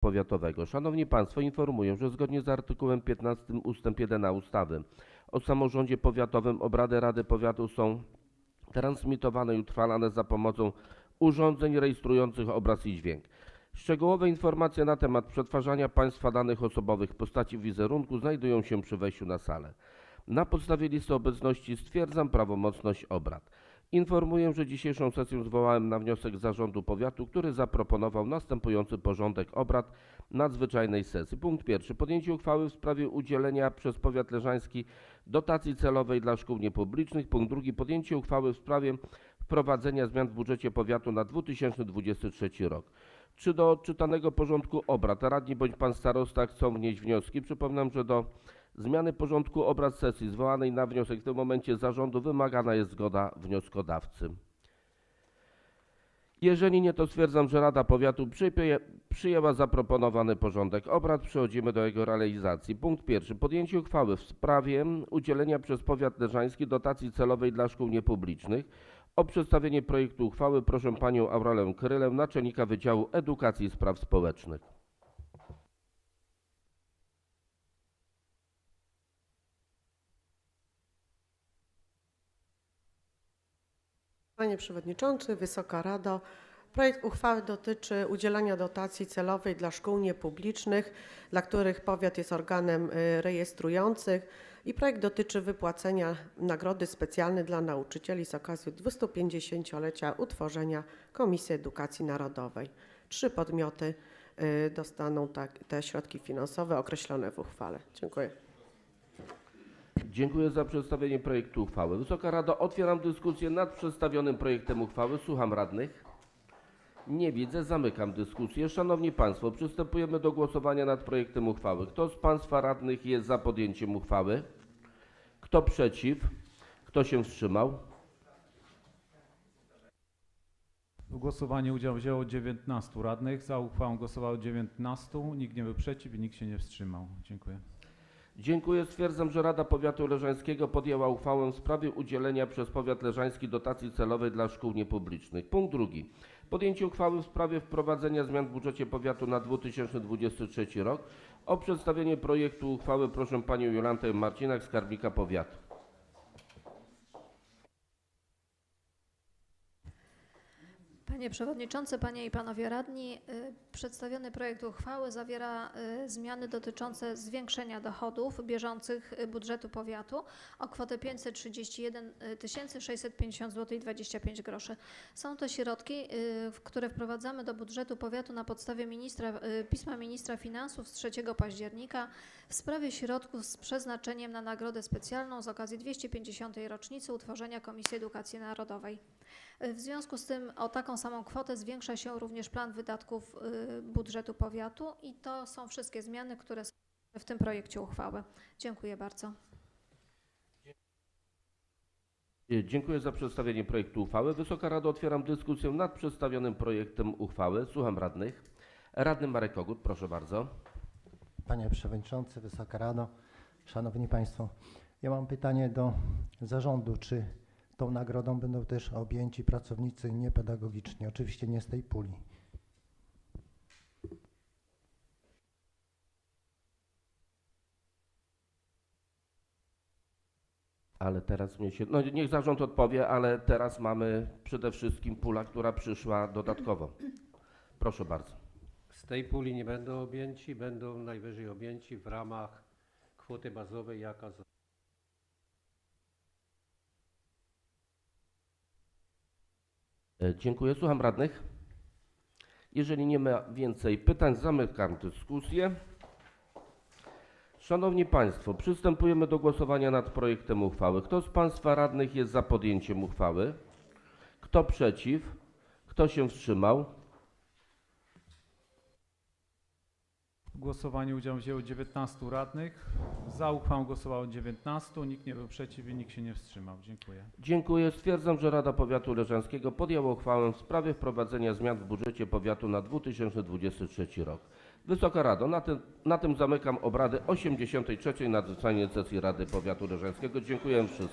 Powiatowego. Szanowni Państwo, informuję, że zgodnie z artykułem 15 ust. 1 ustawy o samorządzie powiatowym obrady Rady Powiatu są transmitowane i utrwalane za pomocą urządzeń rejestrujących obraz i dźwięk. Szczegółowe informacje na temat przetwarzania Państwa danych osobowych w postaci wizerunku znajdują się przy wejściu na salę. Na podstawie listy obecności stwierdzam prawomocność obrad. Informuję, że dzisiejszą sesję zwołałem na wniosek Zarządu Powiatu, który zaproponował następujący porządek obrad nadzwyczajnej sesji. Punkt pierwszy. Podjęcie uchwały w sprawie udzielenia przez Powiat Leżański dotacji celowej dla szkół niepublicznych. Punkt drugi. Podjęcie uchwały w sprawie wprowadzenia zmian w budżecie powiatu na 2023 rok. Czy do odczytanego porządku obrad radni bądź pan starosta chcą wnieść wnioski? Przypominam, że do zmiany porządku obrad sesji zwołanej na wniosek w tym momencie zarządu wymagana jest zgoda wnioskodawcy. Jeżeli nie, to stwierdzam, że Rada Powiatu przyjęła zaproponowany porządek obrad. Przechodzimy do jego realizacji. Punkt pierwszy. Podjęcie uchwały w sprawie udzielenia przez Powiat Leżański dotacji celowej dla szkół niepublicznych. O przedstawienie projektu uchwały proszę panią Aurelę Krylę, naczelnika Wydziału Edukacji i Spraw Społecznych. Panie Przewodniczący, Wysoka Rado, projekt uchwały dotyczy udzielania dotacji celowej dla szkół niepublicznych, dla których powiat jest organem y, rejestrujących i projekt dotyczy wypłacenia nagrody specjalnej dla nauczycieli z okazji 250-lecia utworzenia Komisji Edukacji Narodowej. Trzy podmioty y, dostaną tak, te środki finansowe określone w uchwale. Dziękuję. Dziękuję za przedstawienie projektu uchwały. Wysoka Rado, otwieram dyskusję nad przedstawionym projektem uchwały. Słucham radnych. Nie widzę, zamykam dyskusję. Szanowni Państwo, przystępujemy do głosowania nad projektem uchwały. Kto z Państwa radnych jest za podjęciem uchwały? Kto przeciw? Kto się wstrzymał? W głosowaniu udział wzięło 19 radnych. Za uchwałą głosowało 19. Nikt nie był przeciw i nikt się nie wstrzymał. Dziękuję. Dziękuję. Stwierdzam, że Rada Powiatu Leżańskiego podjęła uchwałę w sprawie udzielenia przez Powiat Leżański dotacji celowej dla szkół niepublicznych. Punkt drugi. Podjęcie uchwały w sprawie wprowadzenia zmian w budżecie powiatu na 2023 rok. O przedstawienie projektu uchwały proszę panią Jolantę Marcinak, skarbnika powiatu. Panie Przewodniczący, Panie i Panowie Radni, y, przedstawiony projekt uchwały zawiera y, zmiany dotyczące zwiększenia dochodów bieżących y, budżetu powiatu o kwotę 531 650 zł i 25 groszy. Są to środki, które wprowadzamy do budżetu powiatu na podstawie ministra, pisma ministra finansów z 3 października w sprawie środków z przeznaczeniem na nagrodę specjalną z okazji 250. rocznicy utworzenia Komisji Edukacji Narodowej. W związku z tym o taką samą kwotę zwiększa się również plan wydatków y, budżetu powiatu i to są wszystkie zmiany, które są w tym projekcie uchwały. Dziękuję bardzo. Dziękuję za przedstawienie projektu uchwały. Wysoka Rado, otwieram dyskusję nad przedstawionym projektem uchwały. Słucham radnych. Radny Marek Kogut, proszę bardzo. Panie Przewodniczący, Wysoka Rado, Szanowni Państwo, ja mam pytanie do zarządu, czy tą nagrodą będą też objęci pracownicy niepedagogiczni, oczywiście nie z tej puli. Ale teraz mnie się. No niech zarząd odpowie, ale teraz mamy przede wszystkim pula, która przyszła dodatkowo. Proszę bardzo. Z tej puli nie będą objęci, będą najwyżej objęci w ramach kwoty bazowej, jaka z- Dziękuję. Słucham radnych. Jeżeli nie ma więcej pytań, zamykam dyskusję. Szanowni Państwo, przystępujemy do głosowania nad projektem uchwały. Kto z Państwa radnych jest za podjęciem uchwały? Kto przeciw? Kto się wstrzymał? Głosowaniu udział wzięło 19 radnych. Za uchwałą głosowało 19. Nikt nie był przeciw i nikt się nie wstrzymał. Dziękuję. Dziękuję. Stwierdzam, że Rada Powiatu Leżańskiego podjęła uchwałę w sprawie wprowadzenia zmian w budżecie powiatu na 2023 rok. Wysoka Rado, na tym, na tym zamykam obrady 83. nadzwyczajnej sesji Rady Powiatu Leżańskiego. Dziękuję wszystkim.